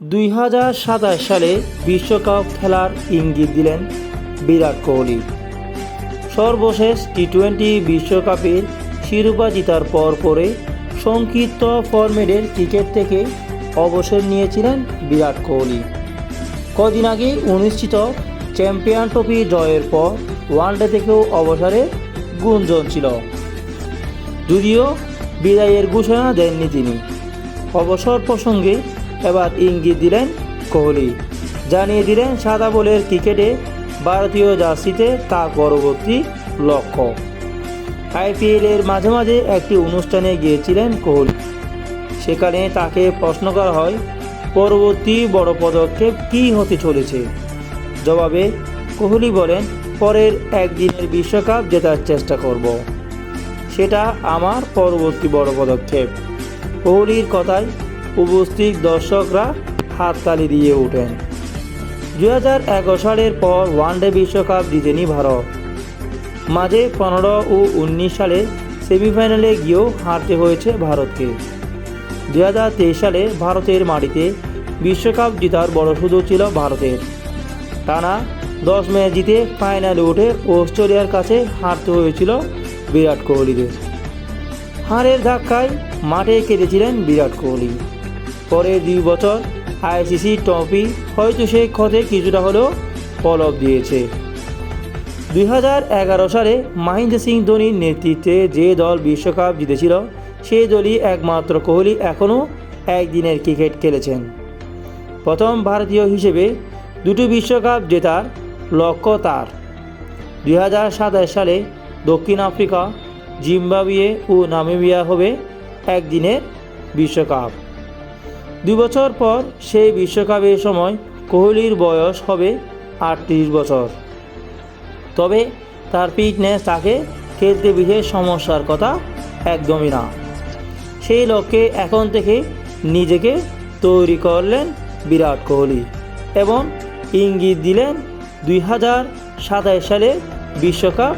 দুই হাজার সাতাশ সালে বিশ্বকাপ খেলার ইঙ্গিত দিলেন বিরাট কোহলি। সর্বশেষ টি টোয়েন্টি বিশ্বকাপের শিরোপা জিতার পর পরে সংক্ষিপ্ত ফরম্যাটের ক্রিকেট থেকে অবসর নিয়েছিলেন বিরাট কোহলি। কদিন আগে অনুষ্ঠিত চ্যাম্পিয়ন ট্রফি জয়ের পর ওয়ানডে থেকেও অবসরে গুঞ্জন ছিল। যদিও বিদায়ের ঘোষণা দেননি তিনি। অবসর প্রসঙ্গে এবার ইঙ্গিত দিলেন কোহলি। জানিয়ে দিলেন সাদা বলের ক্রিকেটে ভারতীয় জার্সিতে তার পরবর্তী লক্ষ্য। আইপিএলের মাঝে মাঝে একটি অনুষ্ঠানে গিয়েছিলেন কোহলি। সেখানে তাকে প্রশ্ন করা হয়, পরবর্তী বড় পদক্ষেপ কী হতে চলেছে? জবাবে কোহলি বলেন, পরের একদিনের বিশ্বকাপ জেতার চেষ্টা করব। সেটা আমার পরবর্তী বড় পদক্ষেপ। কোহলির কথায় উপস্থিত দর্শকরা হাততালি দিয়ে ওঠেন। দু হাজার এগারো সালের পর ওয়ানডে বিশ্বকাপ জিতেনি ভারত। মাঝে পনেরো ও উনিশ সালে সেমিফাইনালে গিয়েও হারতে হয়েছে ভারতকে। দু হাজার তেইশ সালে ভারতের মাটিতে বিশ্বকাপ জেতার বড় সুযোগ ছিল ভারতের। টানা দশ ম্যাচ জিতে ফাইনালে উঠে অস্ট্রেলিয়ার কাছে হারতে হয়েছিল বিরাট কোহলিদের। হারের ধাক্কায় মাঠে কেঁদেছিলেন বিরাট কোহলি। পরে দুই বছর আইসিসি ট্রফি, হয়তো সেই ক্ষতে কিছুটা হলেও পলব দিয়েছে। দুই হাজার এগারো সালে মহেন্দ্র সিং ধোনির নেতৃত্বে যে দল বিশ্বকাপ জিতেছিল সেই দলই একমাত্র কোহলি এখনও একদিনের ক্রিকেট খেলেছেন। প্রথম ভারতীয় হিসেবে দুটো বিশ্বকাপ জেতার লক্ষ্য তার। দুই হাজার সাতাশ সালে দক্ষিণ আফ্রিকা, জিম্বাবুয়ে ও নামিবিয়া হবে একদিনের বিশ্বকাপ। দুই বছর পর সেই বিশ্বকাপের সময় কোহলির বয়স হবে আটত্রিশ বছর। তবে তার ফিটনেস তাকে খেলতে বিশেষ সমস্যার কথা একদমই না। সেই লক্ষ্যে এখন থেকে নিজেকে তৈরি করলেন বিরাট কোহলি এবং ইঙ্গিত দিলেন দুই হাজার সাতাশ সালে বিশ্বকাপ